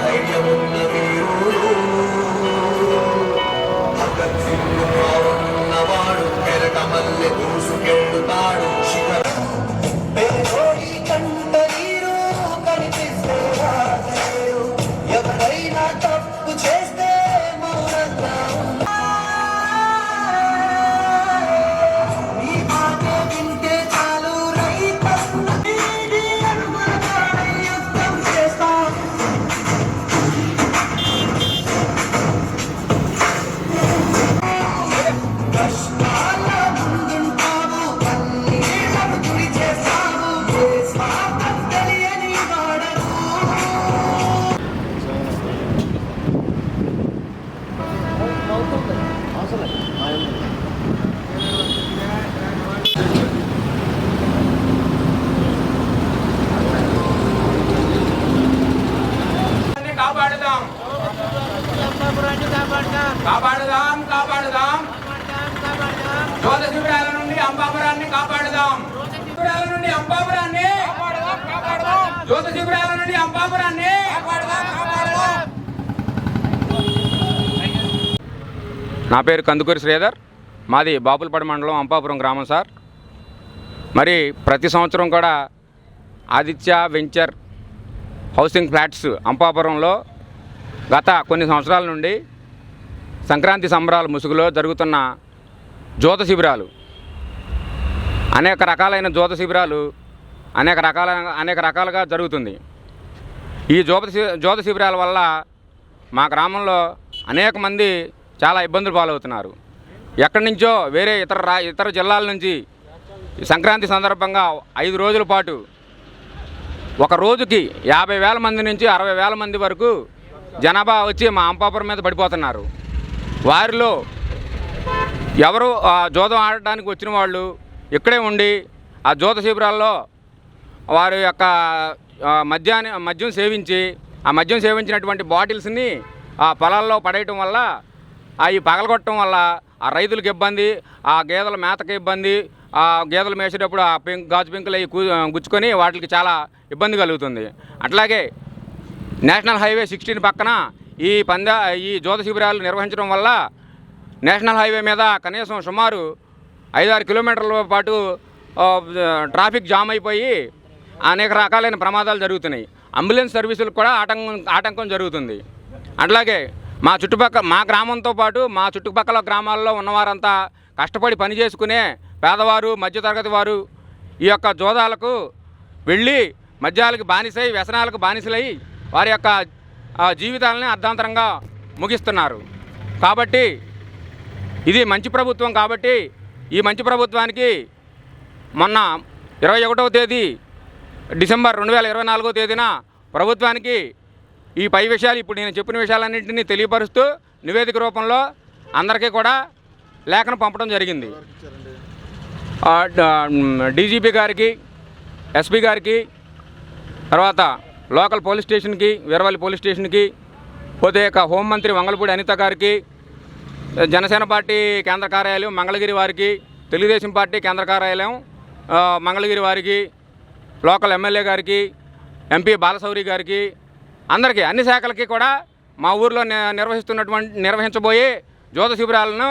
ಧೈರ್ಯವನ್ನು అంబాపురాన్ని కాపాడుదాం. శిబిరాల నుండి అంబాపురాన్ని జ్యోత శిబిరాల నుండి అంబాపురాన్ని నా పేరు కందుకూరి శ్రీధర్. మాది బాపులపాడు మండలం అంపాపురం గ్రామం సార్. మరి ప్రతి సంవత్సరం కూడా ఆదిత్య వెంచర్ హౌసింగ్ ఫ్లాట్స్ అంపాపురంలో గత కొన్ని సంవత్సరాల నుండి సంక్రాంతి సంబరాల ముసుగులో జరుగుతున్న జ్యోత శిబిరాలు అనేక రకాలైన జ్యోత శిబిరాలు అనేక రకాల అనేక రకాలుగా జరుగుతుంది. ఈ జ్యోత శి- జ్యోత శిబిరాల వల్ల మా గ్రామంలో అనేక మంది చాలా ఇబ్బందులు పాలవుతున్నారు. ఎక్కడి నుంచో వేరే ఇతర రా ఇతర జిల్లాల నుంచి సంక్రాంతి సందర్భంగా ఐదు రోజుల పాటు ఒక రోజుకి యాభై వేల మంది నుంచి అరవై వేల మంది వరకు జనాభా వచ్చి మా అంపాపురం మీద పడిపోతున్నారు. వారిలో ఎవరు ఆ జోదం ఆడటానికి వచ్చిన వాళ్ళు ఇక్కడే ఉండి ఆ జ్యోత శిబిరాల్లో వారి యొక్క మద్యాన్ని మద్యం సేవించి ఆ మద్యం సేవించినటువంటి బాటిల్స్ని ఆ పొలాల్లో పడేయటం వల్ల అవి పగలగొట్టడం వల్ల ఆ రైతులకు ఇబ్బంది ఆ గేదెల మేతకి ఇబ్బంది ఆ గేదెలు మేసేటప్పుడు ఆ పెంక్ గాజు పెంకులు అవి గుచ్చుకొని వాటికి చాలా ఇబ్బంది కలుగుతుంది. అట్లాగే నేషనల్ హైవే సిక్స్టీన్ పక్కన ఈ పందా ఈ జోత శిబిరాలు నిర్వహించడం వల్ల నేషనల్ హైవే మీద కనీసం సుమారు ఐదారు కిలోమీటర్ల పాటు ట్రాఫిక్ జామ్ అయిపోయి అనేక రకాలైన ప్రమాదాలు జరుగుతున్నాయి. అంబులెన్స్ సర్వీసులకు కూడా ఆటంకం ఆటంకం జరుగుతుంది. అట్లాగే మా చుట్టుపక్కల మా గ్రామంతో పాటు మా చుట్టుపక్కల గ్రామాల్లో ఉన్నవారంతా కష్టపడి పని చేసుకునే పేదవారు మధ్యతరగతి వారు ఈ యొక్క జోదాలకు వెళ్ళి మద్యాలకు బానిసై వ్యసనాలకు బానిసలై వారి యొక్క జీవితాలని అర్ధాంతరంగా ముగిస్తున్నారు. కాబట్టి ఇది మంచి ప్రభుత్వం కాబట్టి ఈ మంచి ప్రభుత్వానికి మొన్న ఇరవై ఒకటవ తేదీ డిసెంబర్ రెండు వేల ఇరవై నాలుగో తేదీన ప్రభుత్వానికి ఈ పై విషయాలు ఇప్పుడు నేను చెప్పిన విషయాలన్నింటినీ తెలియపరుస్తూ నివేదిక రూపంలో అందరికీ కూడా లేఖను పంపడం జరిగింది. డీజీపీ గారికి ఎస్పీ గారికి తర్వాత లోకల్ పోలీస్ స్టేషన్కి వీరవల్లి పోలీస్ స్టేషన్కి పోతే ఇక హోంమంత్రి వంగలపూడి అనిత గారికి జనసేన పార్టీ కేంద్ర కార్యాలయం మంగళగిరి వారికి తెలుగుదేశం పార్టీ కేంద్ర కార్యాలయం మంగళగిరి వారికి లోకల్ ఎమ్మెల్యే గారికి ఎంపీ బాలశౌరి గారికి అందరికీ అన్ని శాఖలకి కూడా మా ఊర్లో ని- నిర్వహిస్తున్నటువంటి నిర్వహించబోయే జ్యోత శిబిరాలను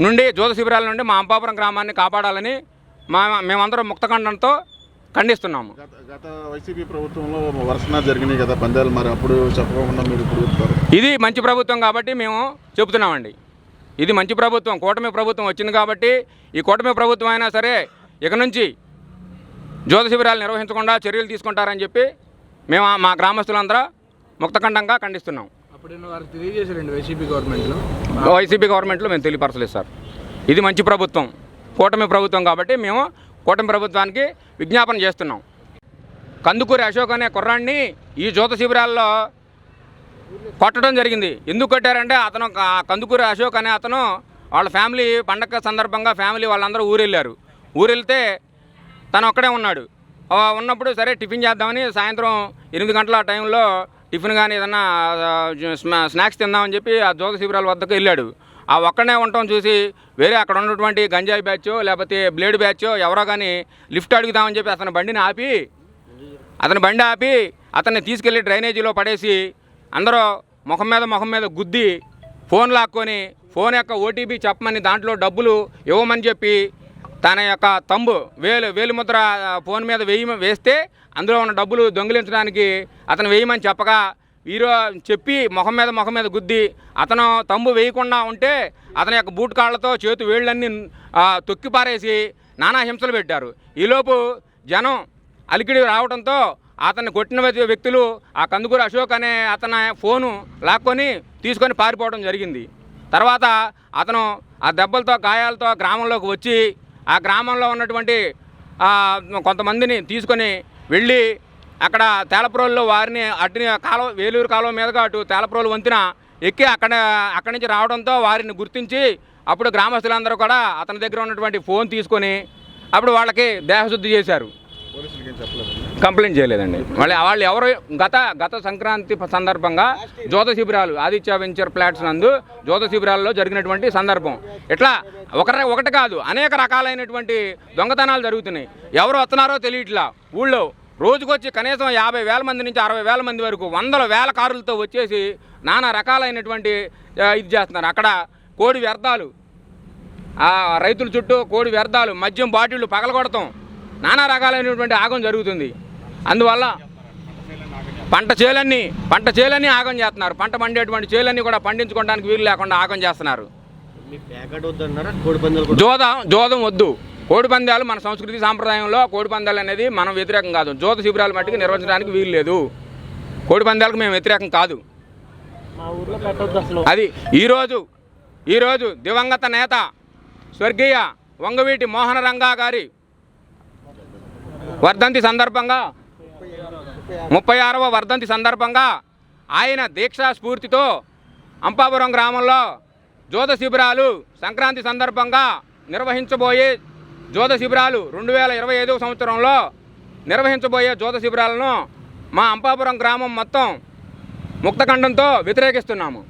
నుండి జ్యోత శిబిరాల నుండి మా అంపాపురం గ్రామాన్ని కాపాడాలని మా మేమందరం ముక్తఖండంతో ఖండిస్తున్నాము. గత గత వైసీపీ ప్రభుత్వంలో జరిగినాయి కదా పందాలు మరి అప్పుడు చెప్పకుండా మీరు ఇప్పుడు చెప్తారు? ఇది మంచి ప్రభుత్వం కాబట్టి మేము చెబుతున్నామండి. ఇది మంచి ప్రభుత్వం కూటమి ప్రభుత్వం వచ్చింది కాబట్టి ఈ కూటమి ప్రభుత్వం అయినా సరే ఇక నుంచి జ్యోతి శిబిరాలు నిర్వహించకుండా చర్యలు తీసుకుంటారని చెప్పి మేము మా గ్రామస్తులందరూ ముక్తఖండంగా ఖండిస్తున్నాం. వైసీపీ గవర్నమెంట్లో? వైసీపీ గవర్నమెంట్లో మేము తెలియపరచలేదు సార్. ఇది మంచి ప్రభుత్వం కూటమి ప్రభుత్వం కాబట్టి మేము కూటమి ప్రభుత్వానికి విజ్ఞాపన చేస్తున్నాం. కందుకూరి అశోక్ అనే కుర్రాన్ని ఈ జూత శిబిరాల్లో కొట్టడం జరిగింది. ఎందుకు కొట్టారంటే అతను కందుకూరి అశోక్ అనే అతను వాళ్ళ ఫ్యామిలీ పండగ సందర్భంగా ఫ్యామిలీ వాళ్ళందరూ ఊరెళ్ళారు. ఊరెళ్తే తను ఒక్కడే ఉన్నాడు. ఉన్నప్పుడు సరే టిఫిన్ చేద్దామని సాయంత్రం ఎనిమిది గంటల ఆ టైంలో టిఫిన్ కానీ ఏదన్నా స్నా- స్నాక్స్ తిందామని చెప్పి ఆ జ్యోతి శిబిరాల వద్దకు వెళ్ళాడు. ఆ ఒక్కడే ఉండటం చూసి వేరే అక్కడ ఉన్నటువంటి గంజాయి బ్యాచ్ లేకపోతే బ్లేడ్ బ్యాచ్ ఎవరో కానీ లిఫ్ట్ అడుగుదామని చెప్పి అతని బండిని ఆపి అతని బండి ఆపి అతన్ని తీసుకెళ్ళి డ్రైనేజీలో పడేసి అందరూ ముఖం మీద ముఖం మీద గుద్ది ఫోన్ లాక్కొని ఫోన్ యొక్క ఓటీపీ చెప్పమని దాంట్లో డబ్బులు ఇవ్వమని చెప్పి తన యొక్క తంబు వేలు వేలుముద్ర ఫోన్ మీద వేయ వేస్తే అందులో ఉన్న డబ్బులు దొంగిలించడానికి అతను వేయమని చెప్పగా వీరు చెప్పి మొహం మీద మొహం మీద గుద్ది అతను తంబు వేయకుండా ఉంటే అతని యొక్క బూట్ కాళ్ళతో చేతు వేళ్ళన్నీ తొక్కిపారేసి తొక్కి పారేసి నానా హింసలు పెట్టారు. ఈలోపు జనం అలికిడి రావడంతో అతన్ని కొట్టిన వ్యక్తులు ఆ కందుకూరు అశోక్ అనే అతని ఫోను లాక్కొని తీసుకొని పారిపోవడం జరిగింది. తర్వాత అతను ఆ దెబ్బలతో గాయాలతో గ్రామంలోకి వచ్చి ఆ గ్రామంలో ఉన్నటువంటి కొంతమందిని తీసుకొని వెళ్ళి అక్కడ తేలప్రోల్లో వారిని అటు కాలువ వేలూరు కాలువ మీదుగా అటు తేలప్రోలు వంతిన ఎక్కి అక్కడ అక్కడి నుంచి రావడంతో వారిని గుర్తించి అప్పుడు గ్రామస్తులందరూ కూడా అతని దగ్గర ఉన్నటువంటి ఫోన్ తీసుకొని అప్పుడు వాళ్ళకి దేహశుద్ధి చేశారు. కంప్లైంట్ చేయలేదండి. మళ్ళీ వాళ్ళు ఎవరు గత గత సంక్రాంతి సందర్భంగా జ్యోత శిబిరాలు ఆదిత్య వెంచర్ ఫ్లాట్స్ నందు జ్యోత శిబిరాల్లో జరిగినటువంటి సందర్భం. ఇట్లా ఒకటి ఒకటి కాదు అనేక రకాలైనటువంటి దొంగతనాలు జరుగుతున్నాయి. ఎవరు వస్తున్నారో తెలియట్లా ఊళ్ళో. రోజుకొచ్చి కనీసం యాభై వేల మంది నుంచి అరవై వేల మంది వరకు వందల వేల కారులతో వచ్చేసి నానా రకాలైనటువంటి ఇది చేస్తున్నారు. అక్కడ కోడి వ్యర్థాలు రైతుల చుట్టూ కోడి వ్యర్థాలు మద్యం బాటిళ్ళు పగలగొడతాం. నానా రకాలైనటువంటి ఆగం జరుగుతుంది. అందువల్ల పంట చేలన్నీ పంట చేలన్నీ ఆగం చేస్తున్నారు. పంట పండేటువంటి చేలన్నీ కూడా పండించుకోవడానికి వీలు లేకుండా ఆగం చేస్తున్నారు. జోదం జోదం వద్దు. కోడి పందాలు మన సంస్కృతి సాంప్రదాయంలో కోడి పందాలు అనేది మనం వ్యతిరేకం కాదు. జోత శిబిరాలు మట్టికి నిర్వహించడానికి వీలు లేదు. కోడి పందాలకు మేము వ్యతిరేకం కాదు. అది ఈరోజు ఈరోజు దివంగత నేత స్వర్గీయ వంగవీటి మోహన రంగా గారి వర్ధంతి సందర్భంగా ముప్పై ఆరవ వర్ధంతి సందర్భంగా ఆయన దీక్షా స్ఫూర్తితో అంపాపురం గ్రామంలో జోత శిబిరాలు సంక్రాంతి సందర్భంగా నిర్వహించబోయే జోద శిబిరాలు రెండు వేల ఇరవై ఐదవ సంవత్సరంలో నిర్వహించబోయే జోద శిబిరాలను మా అంపాపురం గ్రామం మొత్తం ముక్తఖండంతో వ్యతిరేకిస్తున్నాము.